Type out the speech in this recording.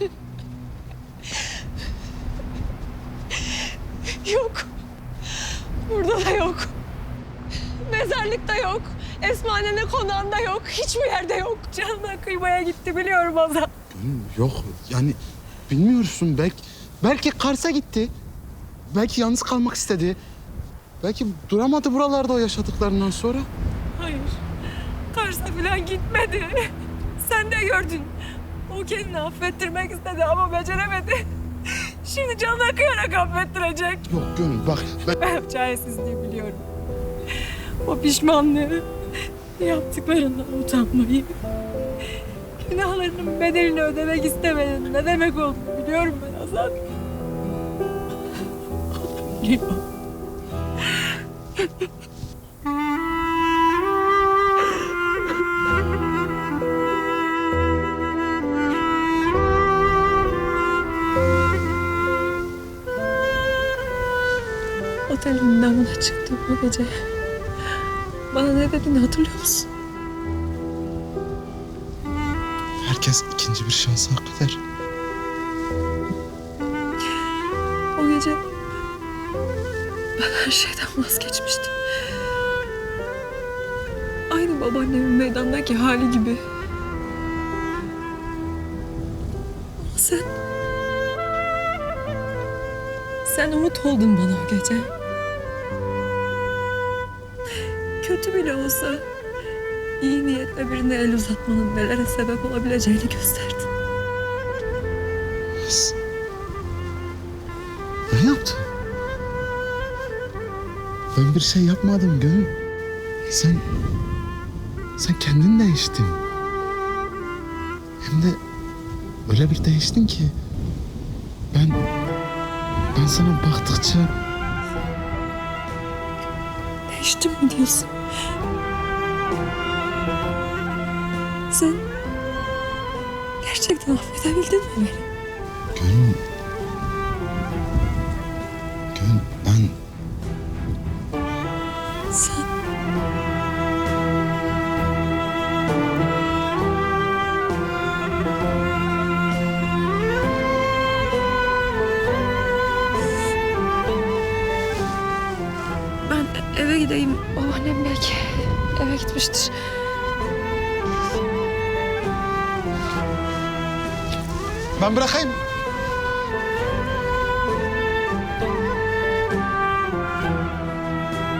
Yok. Burada da yok. Mezarlıkta yok. Esma nene konağında yok. Hiçbir yerde yok. Canına kıymaya gitti biliyorum Azam. Yok yani bilmiyorsun belki belki Kars'a gitti. Belki yalnız kalmak istedi. Belki duramadı buralarda o yaşadıklarından sonra. Hayır. Kars'a falan gitmedi. Sen de gördün. O kendini affettirmek istedi ama beceremedi. Şimdi canına kıyarak affettirecek. Yok Gönül bak ben... Ben çaresizliği biliyorum. O pişmanlığı, yaptıklarından utanmayı, günahlarının bedelini ödemek istemenin ne demek olduğunu biliyorum ben Azat. Biliyorum. Otelin damına çıktım o gece. Bana ne dediğini hatırlıyor musun? Herkes ikinci bir şansı hak eder. O gece ben her şeyden vazgeçmiştim. Aynı babaannemin meydandaki hali gibi. Sen umut oldun bana o gece. Kötü bile olsa iyi niyetle birine el uzatmanın nelere sebep olabileceğini gösterdin. Kız. Ben yaptım. Ben bir şey yapmadım Gönül. Sen... Sen kendin değiştin. Hem de öyle bir değiştin ki... Ben... Ben sana baktıkça... Değiştim mi diyorsun? Sen gerçekten affedebildin mi beni? Gönül... Gönül ben... Sen eve gideyim. Babaannem belki eve gitmiştir. Ben bırakayım.